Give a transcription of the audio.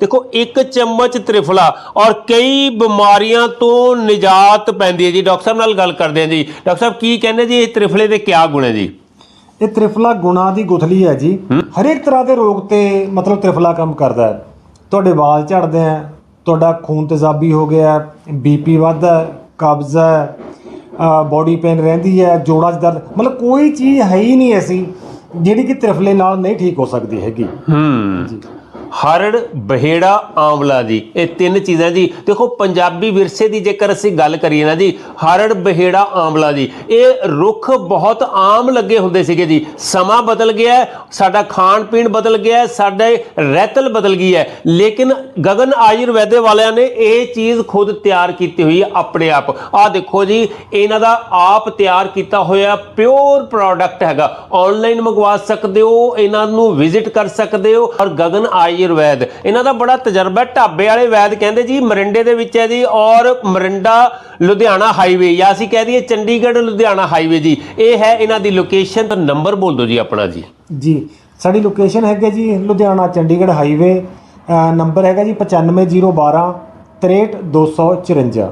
ਦੇਖੋ ਇੱਕ ਚਮਚ ਤ੍ਰਿਫਲਾ ਔਰ ਕਈ ਬਿਮਾਰੀਆਂ ਤੋਂ ਨਿਜਾਤ ਪੈਂਦੀ ਹੈ ਜੀ। ਡਾਕਟਰ ਸਾਹਿਬ ਨਾਲ ਗੱਲ ਕਰਦੇ ਹਾਂ ਜੀ। ਡਾਕਟਰ ਸਾਹਿਬ ਕੀ ਕਹਿੰਦੇ ਜੀ? ਇਹ ਤ੍ਰਿਫਲੇ ਦੇ ਕਿਆ ਗੁਣ ਹੈ ਜੀ? ਇਹ ਤ੍ਰਿਫਲਾ ਗੁਣਾ ਦੀ ਗੁਥਲੀ ਹੈ ਜੀ। ਹਰੇਕ ਤਰ੍ਹਾਂ ਦੇ ਰੋਗ ਤੇ ਮਤਲਬ ਤ੍ਰਿਫਲਾ ਕੰਮ ਕਰਦਾ ਹੈ। ਤੁਹਾਡੇ ਵਾਲ ਝੜਦੇ ਆ ਤੁਹਾਡਾ ਖੂਨ ਤੇਜ਼ਾਬੀ ਹੋ ਗਿਆ ਬੀਪੀ ਵੱਧਦਾ ਕਬਜ਼ ਬਾਡੀ ਪੇਨ ਰਹਿੰਦੀ ਹੈ ਜੋੜਾਂ 'ਚ ਦਰਦ ਮਤਲਬ ਕੋਈ ਚੀਜ਼ ਹੈ ਹੀ ਨਹੀਂ ਐਸੀ ਜਿਹੜੀ ਕਿ ਤ੍ਰਿਫਲੇ ਨਾਲ ਨਹੀਂ ਠੀਕ ਹੋ ਸਕਦੀ ਹੈਗੀ। ਹੂੰ। ਹਰੜ, ਬਹੇੜਾ, ਆਂਵਲਾ ਜੀ। ਇਹ ਤਿੰਨ ਚੀਜ਼ਾਂ ਜੀ। ਦੇਖੋ, ਪੰਜਾਬੀ ਵਿਰਸੇ ਦੀ ਜੇਕਰ ਅਸੀਂ ਗੱਲ ਕਰੀਏ ਨਾ ਜੀ, ਹਰੜ, ਬਹੇੜਾ, ਆਂਵਲਾ ਜੀ, ਇਹ ਰੁੱਖ ਬਹੁਤ ਆਮ ਲੱਗੇ ਹੁੰਦੇ ਸੀਗੇ ਜੀ। ਸਮਾਂ ਬਦਲ ਗਿਆ ਸਾਡਾ ਖਾਣ ਪੀਣ ਬਦਲ ਗਿਆ ਸਾਡੇ ਰਹਿਤਲ ਬਦਲ ਗਈ ਹੈ। ਲੇਕਿਨ ਗਗਨ ਆਯੁਰਵੈਦੇ ਵਾਲਿਆਂ ਨੇ ਇਹ ਚੀਜ਼ ਖੁਦ ਤਿਆਰ ਕੀਤੀ ਹੋਈ ਹੈ ਆਪਣੇ ਆਪ। ਆਹ ਦੇਖੋ ਜੀ, ਇਹਨਾਂ ਦਾ ਆਪ ਤਿਆਰ ਕੀਤਾ ਹੋਇਆ ਪਿਓਰ ਪ੍ਰੋਡਕਟ ਹੈਗਾ। ਆਨਲਾਈਨ ਮੰਗਵਾ ਸਕਦੇ ਹੋ, ਇਹਨਾਂ ਨੂੰ ਵਿਜ਼ਿਟ ਕਰ ਸਕਦੇ ਹੋ। ਔਰ ਗਗਨ ਆਯੁਰਵੈਦ ਇਹਨਾਂ ਦਾ ਬੜਾ ਤਜਰਬਾ ਢਾਬੇ ਵਾਲੇ ਵੈਦ ਕਹਿੰਦੇ ਜੀ, ਮਰਿੰਡੇ ਦੇ ਵਿੱਚ ਹੈ ਜੀ, ਔਰ ਮਰਿੰਡਾ ਲੁਧਿਆਣਾ ਹਾਈਵੇ, ਜਾਂ ਅਸੀਂ ਕਹਿ ਦਈਏ ਚੰਡੀਗੜ੍ਹ ਲੁਧਿਆਣਾ ਹਾਈਵੇ ਜੀ। ਇਹ ਹੈ ਇਹਨਾਂ ਦੀ ਲੋਕੇਸ਼ਨ, ਤਾਂ ਨੰਬਰ ਬੋਲ ਦਿਓ ਜੀ ਆਪਣਾ ਜੀ। ਜੀ, ਸਾਡੀ ਲੋਕੇਸ਼ਨ ਹੈਗਾ ਜੀ, ਲੁਧਿਆਣਾ ਚੰਡੀਗੜ੍ਹ ਹਾਈਵੇ। ਨੰਬਰ ਹੈਗਾ ਜੀ 95012 63254